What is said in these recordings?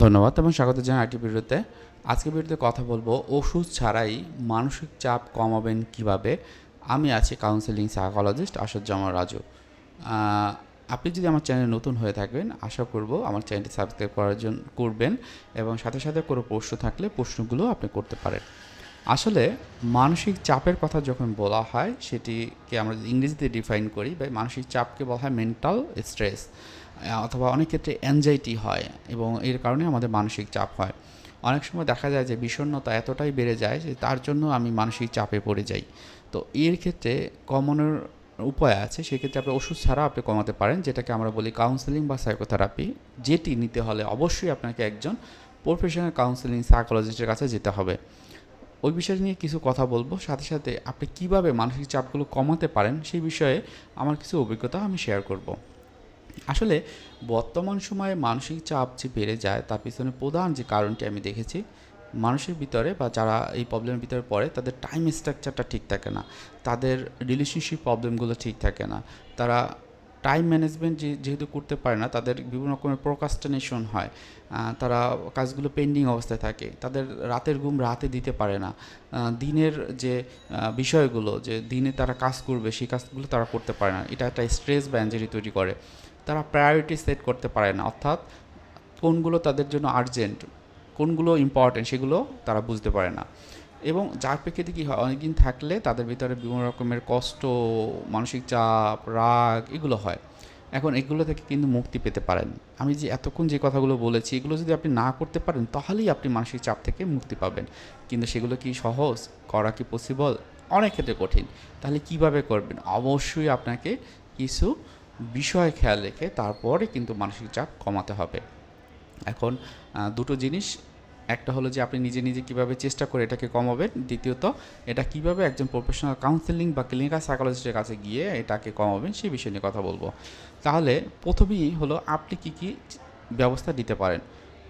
ধন্যবাদ এবং স্বাগত জানাই আইটি ভিডিওতে। আজকে ভিডিওতে কথা বলব, ওষুধ ছাড়াই মানসিক চাপ কমাবেন কীভাবে? আমি আছি কাউন্সেলিং সাইকোলজিস্ট আসাদুজ্জামান রাজু। আপনি যদি আমার চ্যানেলে নতুন হয়ে থাকবেন, আশা করব আমার চ্যানেলটি সাবস্ক্রাইব করার জন্য করবেন এবং সাথে সাথে কোনো প্রশ্ন থাকলে প্রশ্নগুলো আপনি করতে পারেন। আসলে মানসিক চাপের কথা যখন বলা হয়, সেটিকে আমরা ইংরেজিতে ডিফাইন করি, বা মানসিক চাপকে বলা হয় মেন্টাল স্ট্রেস অথবা অনেক ক্ষেত্রে অ্যাংজাইটি হয় এবং এর কারণে আমাদের মানসিক চাপ হয়। অনেক সময় দেখা যায় যে বিষণ্ণতা এতটাই বেড়ে যায় যে তার জন্য আমি মানসিক চাপে পড়ে যাই। তো এর ক্ষেত্রে কমানোর উপায় আছে, সেক্ষেত্রে আপনি ওষুধ ছাড়া আপনি কমাতে পারেন, যেটাকে আমরা বলি কাউন্সেলিং বা সাইকোথেরাপি যেটি নিতে হলে অবশ্যই আপনাকে একজন প্রফেশনাল কাউন্সেলিং সাইকোলজিস্টের কাছে যেতে হবে। ওই বিষয় নিয়ে কিছু কথা বলব, সাথে সাথে আপনি কীভাবে মানসিক চাপগুলো কমাতে পারেন সেই বিষয়ে আমার কিছু অভিজ্ঞতা আমি শেয়ার করব। আসলে বর্তমান সময়ে মানসিক চাপ যে বেড়ে যায়, তার পিছনে প্রধান যে কারণটি আমি দেখেছি, মানুষের ভিতরে বা যারা এই প্রবলেমের ভিতরে পড়ে, তাদের টাইম স্ট্রাকচারটা ঠিক থাকে না। তাদের রিলেশনশিপ প্রবলেমগুলো ঠিক থাকে না। তারা টাইম ম্যানেজমেন্ট যে, যেহেতু করতে পারে না, তাদের বিভিন্ন রকমের প্রোকাস্টিনেশন হয়। তারা কাজগুলো পেন্ডিং অবস্থায় থাকে। তাদের রাতের ঘুম রাতে দিতে পারে না। দিনের যে বিষয়গুলো, যে দিনে তারা কাজ করবে, সেই কাজগুলো তারা করতে পারে না। এটা একটা স্ট্রেস বা অ্যাংজাইটি তৈরি করে। তারা প্রায়োরিটি সেট করতে পারে না। অর্থাৎ কোনগুলো তাদের জন্য আর্জেন্ট কোনগুলো ইম্পর্টেন্ট সেগুলো তারা বুঝতে পারে না। এবং যার প্রেক্ষিতে কী হয়, অনেকদিন থাকলে তাদের ভিতরে বিভিন্ন রকমের কষ্ট, মানসিক চাপ, রাগ এগুলো হয়। এখন এগুলো থেকে কিন্তু মুক্তি পেতে পারেন। আমি যে এতক্ষণ যে কথাগুলো বলেছি, এগুলো যদি আপনি না করতে পারেন, তাহলেই আপনি মানসিক চাপ থেকে মুক্তি পাবেন। কিন্তু সেগুলো কি সহজ? করা কি পসিবল অনেক ক্ষেত্রে কঠিন। তাহলে কীভাবে করবেন? অবশ্যই আপনাকে কিছু বিষয় খেয়াল রেখে তারপরে কিন্তু মানসিক চাপ কমাতে হবে। এখন দুটো জিনিস। একটা হলো যে আপনি নিজে নিজে কীভাবে চেষ্টা করে এটাকে কমাবেন। দ্বিতীয়ত, এটা কীভাবে একজন প্রফেশনাল কাউন্সেলিং বা ক্লিনিক্যাল সাইকোলজিস্টের কাছে গিয়ে এটাকে কমাবেন সেই বিষয় নিয়ে কথা বলব। তাহলে প্রথমেই হলো আপনি কি কি ব্যবস্থা দিতে পারেন?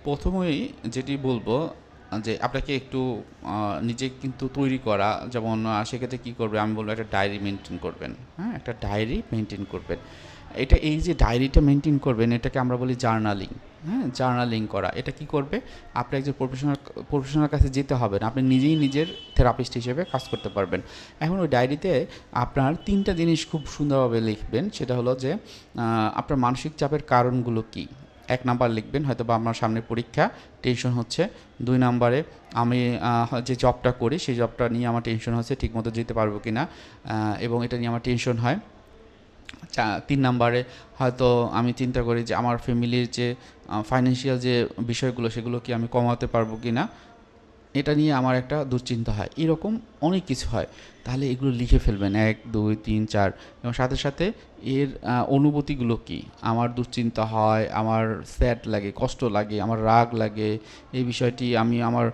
প্রথমেই যেটি বলব যে আপনাকে একটু নিজে কিন্তু তৈরি করা, যেমন সেক্ষেত্রে কী করবে? আমি বলব একটা ডায়েরি মেনটেন করবেন। হ্যাঁ একটা ডায়েরি মেনটেন করবেন। এটা এই যে ডায়েরিটা মেনটেন করবেন, এটাকে আমরা বলি জার্নালিং। হ্যাঁ জার্নালিং করা। এটা কি করবে? আপনি একজন প্রফেশনাল প্রফেশনাল কাছে যেতে হবে না, আপনি নিজেই নিজের থেরাপিস্ট হিসেবে কাজ করতে পারবেন। এখন ওই ডায়েরিতে আপনার তিনটা জিনিস খুব সুন্দরভাবে লিখবেন। সেটা হলো যে আপনার মানসিক চাপের কারণগুলো কী? এক নাম্বার লিখবেন, হয়তো বা আমার সামনে পরীক্ষা টেনশন হচ্ছে। দুই নাম্বারে আমি যে জবটা করি, সেই জবটা নিয়ে আমার টেনশন হচ্ছে, ঠিকমতো যেতে পারব কি না এবং এটা নিয়ে আমার টেনশন হয়। চা, তিন নাম্বারে হয়তো আমি চিন্তা করি যে আমার ফ্যামিলির যে ফাইন্যান্সিয়াল যে বিষয়গুলো, সেগুলো কি আমি কমাতে পারব কি না এটা নিয়ে আমার একটা দুশ্চিন্তা হয়। এরকম অনেক কিছু হয়। তাহলে এগুলো লিখে ফেলবেন। এক, দুই, তিন, চার। এবং সাথে সাথে এর অনুভূতিগুলো কি? আমার দুশ্চিন্তা হয়, আমার স্যাড লাগে, কষ্ট লাগে, আমার রাগ লাগে। এই বিষয়টি আমি আমার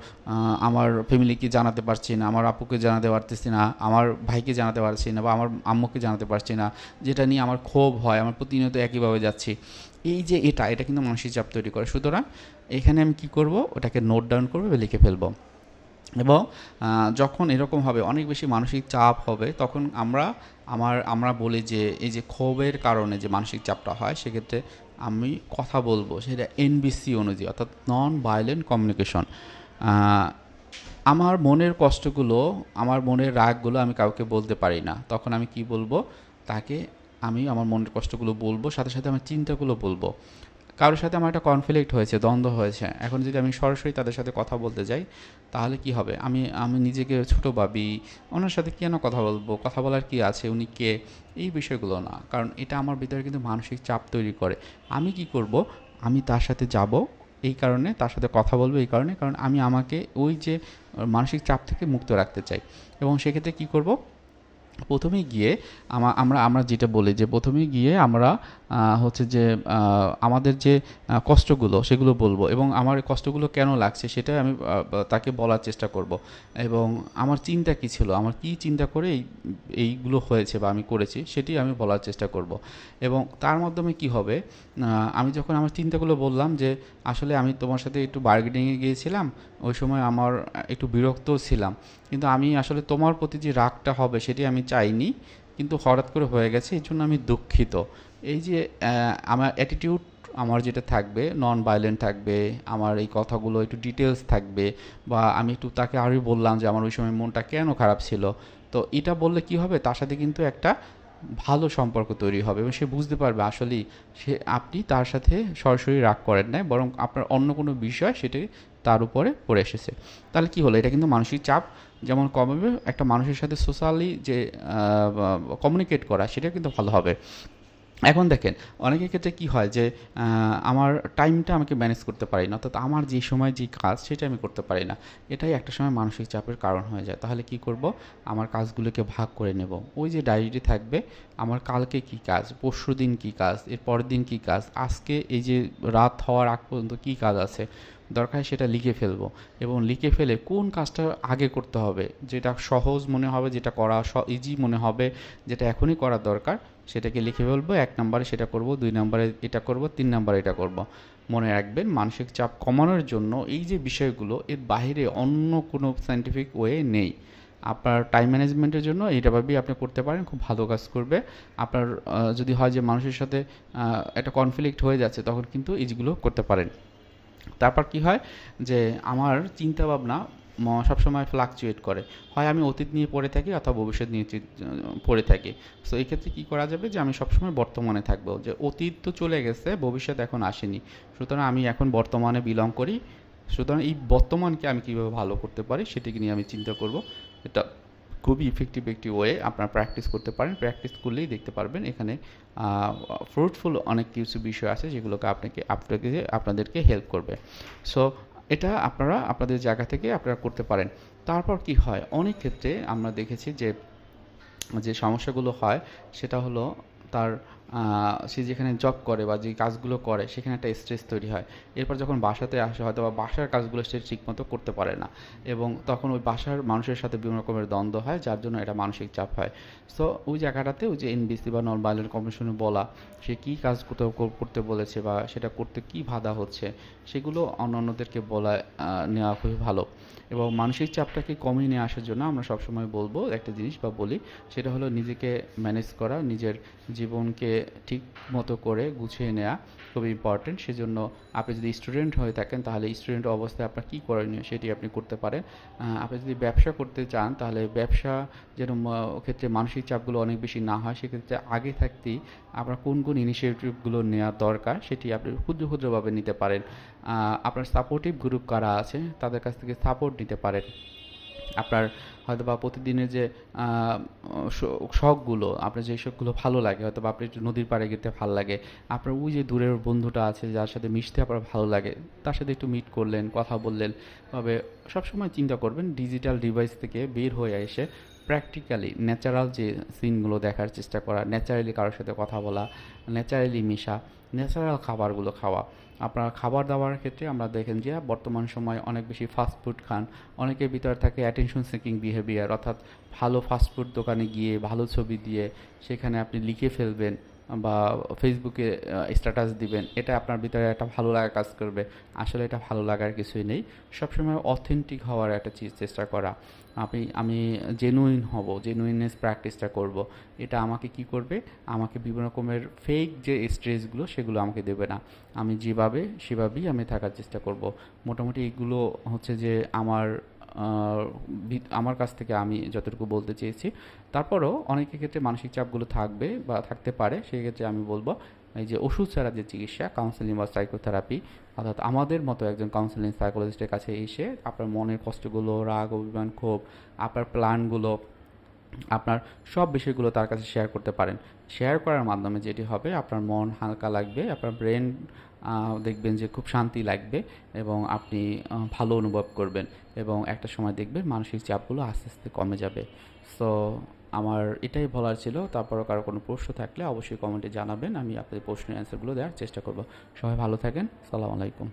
আমার ফ্যামিলিকে জানাতে পারছি না, আমার আপুকে জানাতে পারতেছি না, আমার ভাইকে জানাতে পারছি না বা আমার আম্মুকে জানাতে পারছি না। যেটা নিয়ে আমার ক্ষোভ হয়, আমার প্রতিনিয়ত একইভাবে যাচ্ছি। এই যে এটা এটা কিন্তু মানসিক চাপ তৈরি করে। সুতরাং এখানে আমি কি করব? ওটাকে নোট ডাউন করব লিখে ফেলব। এবং যখন এরকম হবে, অনেক বেশি মানসিক চাপ হবে, তখন আমরা, আমার, আমরা বলি যে, এই যে ক্ষোভের কারণে যে মানসিক চাপটা হয়, সেক্ষেত্রে আমি কথা বলব, সেটা এনবিসি অনুযায়ী, অর্থাৎ নন ভায়োলেন্ট কমিউনিকেশন আমার মনের কষ্টগুলো, আমার মনের রাগগুলো আমি কাউকে বলতে পারি না। তখন আমি কি বলব? তাকে আমি আমার মনের কষ্টগুলো বলব, সাথে সাথে আমার চিন্তাগুলো বলব। কারোর সাথে আমার একটা কনফ্লিক্ট হয়েছে, দ্বন্দ্ব হয়েছে, এখন যদি আমি সরাসরি তাদের সাথে কথা বলতে যাই, তাহলে কি হবে? আমি আমি নিজেকে ছোট ভাবি, ওনার সাথে কেন কথা বলব, কথা বলার কি আছে, উনি কে? এই বিষয়গুলো না। কারণ এটা আমার ভিতরে কিন্তু মানসিক চাপ তৈরি করে। আমি কি করব? আমি তার সাথে যাব, এই কারণে তার সাথে কথা বলব, এই কারণে, কারণ আমি আমাকে ওই যে মানসিক চাপ থেকে মুক্ত রাখতে চাই। এবং সেক্ষেত্রে কি করব? প্রথমেই গিয়ে আমরা আমরা যেটা বলি যে প্রথমেই গিয়ে আমরা হচ্ছে যে আমাদের যে কষ্টগুলো সেগুলো বলব এবং আমার কষ্টগুলো কেন লাগছে সেটা আমি তাকে বলার চেষ্টা করব। এবং আমার চিন্তা কী ছিল? আমার কি চিন্তা করে এই, এইগুলো হয়েছে বা আমি করেছি সেটি আমি বলার চেষ্টা করব। এবং তার মাধ্যমে কি হবে? আমি যখন আমার চিন্তাগুলো বললাম যে আসলে আমি তোমার সাথে একটু বার্গেনিংয়ে গিয়েছিলাম, ওই সময় আমার একটু বিরক্তও ছিলাম। কিন্তু আমি আসলে তোমার প্রতি যে রাগটা হবে সেটি আমি চাইনি, কিন্তু হঠাৎ করে হয়ে গেছে, এই জন্য আমি দুঃখিত। এই যে আমার অ্যাটিটিউড আমার যেটা থাকবে নন ভায়োলেন্ট থাকবে, আমার এই কথাগুলো একটু ডিটেলস থাকবে, বা আমি একটু তাকে আরও বললাম যে আমার ওই সময় মনটা কেন খারাপ ছিল, তো এটা বললে কি হবে? তার সাথে কিন্তু একটা ভালো সম্পর্ক তৈরি হবে এবং সে বুঝতে পারবে আসলেই সে, আপনি তার সাথে সরাসরি রাগ করেন নাই, বরং আপনার অন্য কোনো বিষয় সেটি তার উপরে পড়ে এসেছে। তাহলে কি হলো? এটা কিন্তু মানসিক চাপ যেমন কমাবে, একটা মানুষের সাথে সোশ্যালি যে কমিউনিকেট করা সেটা কিন্তু ভালো হবে। এখন দেখেন, অনেকের ক্ষেত্রে কি হয় যে আমার টাইমটা আমাকে ম্যানেজ করতে পারি না, অর্থাৎ আমার যে সময়, যে কাজ, সেটা আমি করতে পারি না। এটাই একটা সময় মানসিক চাপের কারণ হয়ে যায়। তাহলে কি করব? আমার কাজগুলোকে ভাগ করে নেব। ওই যে ডায়েরিটি থাকবে, আমার কালকে কি কাজ, পরশু দিন কী কাজ, এর পরের দিন কী কাজ, আজকে এই যে রাত হওয়ার আগ পর্যন্ত কী কাজ আছে, দরকার সেটা লিখে ফেলব। এবং লিখে ফেলে কোন কাজটা আগে করতে হবে, যেটা সহজ মনে হবে, যেটা করা ইজি মনে হবে, যেটা এখনই করা দরকার সেটাকে লিখে ফেলব, এক নম্বরে সেটা করব, দুই নম্বরে এটা করব, তিন নম্বরে এটা করব। মনে রাখবেন, মানসিক চাপ কমানোর জন্য এই যে বিষয়গুলো, এর বাইরে অন্য কোনো সাইন্টিফিক ওয়ে নেই। আপনার টাইম ম্যানেজমেন্টের জন্য এইটাভাবেই আপনি করতে পারেন, খুব ভালো কাজ করবে। আপনার যদি হয় যে মানুষের সাথে একটা কনফ্লিক্ট হয়ে যাচ্ছে, তখন কিন্তু এইগুলো করতে পারেন। তারপর কি হয় যে, আমার চিন্তা ভাবনা সবসময় ফ্লাকচুয়েট করে। হয় আমি অতীত নিয়ে পড়ে থাকি অথবা ভবিষ্যৎ নিয়ে পড়ে থাকি। সো এই ক্ষেত্রে কী করা যাবে যে, আমি সবসময় বর্তমানে থাকব। যে, অতীত তো চলে গেছে, ভবিষ্যৎ এখন আসেনি। সুতরাং আমি এখন বর্তমানে বিলং করি। সুতরাং এই বর্তমানকে আমি কীভাবে ভালো করতে পারি, সেটিকে নিয়ে আমি চিন্তা করব। এটা খুবই ইফেক্টিভ একটি ওয়ে আপনারা প্র্যাকটিস করতে পারেন। প্র্যাকটিস করলেই দেখতে পারবেন। এখানে ফ্রুটফুল অনেক কিছু বিষয় আছে, যেগুলোকে আপনাকে আপনাকে, আপনাদেরকে হেল্প করবে। সো এটা আপনারা আপনাদের জায়গা থেকে আপনারা করতে পারেন। তারপর কি হয়? অনেক ক্ষেত্রে আমরা দেখেছি যে যে সমস্যাগুলো হয়, সেটা হলো তার সে যেখানে জব করে বা যে কাজগুলো করে, সেখানে একটা স্ট্রেস তৈরি হয়। এরপর যখন বাসাতে আসে, হয়তো বা বাসার কাজগুলো সে ঠিকমতো করতে পারে না। এবং তখন ওই বাসার মানুষের সাথে বিভিন্ন রকমের দ্বন্দ্ব হয়, যার জন্য এটা মানসিক চাপ হয়। সো ওই জায়গাটাতে ওই যে এনবিসি বা নন ভায়োলেন্ট কমিশনে বলা, সে কী কাজ করতে বলেছে বা সেটা করতে কী বাধা হচ্ছে, সেগুলো অন্যান্যদেরকে বলা নেওয়া খুবই ভালো। এবং মানসিক চাপটাকে কমিয়ে নিয়ে আসার জন্য আমরা সবসময় বলব একটা জিনিস বা বলি, সেটা হলো নিজেকে ম্যানেজ করা, নিজের জীবনকে ঠিক মতো করে গুছিয়ে নেওয়া খুবই ইম্পর্টেন্ট সেজন্য আপনি যদি স্টুডেন্ট হয়ে থাকেন, তাহলে স্টুডেন্ট অবস্থায় আপনার কী করণীয় সেটি আপনি করতে পারেন। আপনি যদি ব্যবসা করতে চান, তাহলে ব্যবসা যেন ক্ষেত্রে মানসিক চাপগুলো অনেক বেশি না হয়, সেক্ষেত্রে আগে থাকতেই আপনার কোন কোন ইনিশিয়েটিভগুলো নেওয়া দরকার, সেটি আপনি ক্ষুদ্র ক্ষুদ্রভাবে নিতে পারেন। আপনার সাপোর্টিভ গ্রুপ কারা আছে, তাদের কাছ থেকে সাপোর্ট নিতে পারেন। আপনার হয়তো বা প্রতিদিনের যে শখগুলো, আপনার যে শখগুলো ভালো লাগে হয়তো বা আপনি একটু নদীর পাড়ে যেতে ভালো লাগে, আপনার ওই যে দূরের বন্ধুটা আছে যার সাথে মিশতে আপনার ভালো লাগে, তার সাথে একটু মিট করলেন, কথা বললেন, তবে সবসময় চিন্তা করবেন ডিজিটাল ডিভাইস থেকে বের হয়ে এসে প্র্যাকটিক্যালি ন্যাচারাল যে সিনগুলো দেখার চেষ্টা করা ন্যাচারালি কারোর সাথে কথা বলা ন্যাচারালি মেশা ন্যাচারাল খাবারগুলো খাওয়া। আপনার খাবার দাবার ক্ষেত্রে আমরা দেখেন যে বর্তমান সময়ে অনেক বেশি ফাস্টফুড খান। অনেকের ভিতরে থাকে অ্যাটেনশন সেকিং বিহেভিয়ার অর্থাৎ ভালো ফাস্ট ফুড দোকানে গিয়ে, ভালো ছবি দিয়ে, সেখানে আপনি লিখে ফেলবেন। বা ফেসবুকে স্ট্যাটাস দিবেন, এটা আপনার ভিতরে একটা ভালো লাগা কাজ করবে। আসলে এটা ভালো লাগার কিছুই নেই। সবসময় অথেন্টিক হওয়ার একটা চেষ্টা করা। আমি আমি জেনুইন হব জেনুইননেস প্র্যাকটিসটা করব। এটা আমাকে কি করবে? আমাকে বিভিন্ন রকমের ফেক যে স্ট্রেসগুলো সেগুলো আমাকে দেবে না। আমি যেভাবে, সেভাবেই আমি থাকার চেষ্টা করব। মোটামুটি এগুলো হচ্ছে যে আমার আমার কাছ থেকে আমি যতটুকু বলতে চেয়েছি। তারপরও অনেকের ক্ষেত্রে মানসিক চাপগুলো থাকবে বা থাকতে পারে সেই ক্ষেত্রে আমি বলব, এই যে ওষুধ ছাড়া যে চিকিৎসা কাউন্সেলিং বা সাইকোথেরাপি অর্থাৎ আমাদের মতো একজন কাউন্সেলিং সাইকোলজিস্টের কাছে এসে আপনার মনের কষ্টগুলো, রাগ, অভিমান, ক্ষোভ, আপনার প্ল্যানগুলো আপনার সব বিষয়গুলো তার কাছে শেয়ার করতে পারেন। শেয়ার করার মাধ্যমে যেটি হবে, আপনার মন হালকা লাগবে, আপনার ব্রেন দেখবেন যে খুব শান্তি লাগবে এবং আপনি ভালো অনুভব করবেন এবং একটা সময় দেখবেন মানসিক চাপগুলো আস্তে আস্তে কমে যাবে। সো আমার এটাই বলার ছিল। তারপরও কারও কোনো প্রশ্ন থাকলে অবশ্যই কমেন্টে জানাবেন। আমি আপনাদের প্রশ্নের অ্যান্সারগুলো দেওয়ার চেষ্টা করব। সবাই ভালো থাকেন। সালাম আলাইকুম।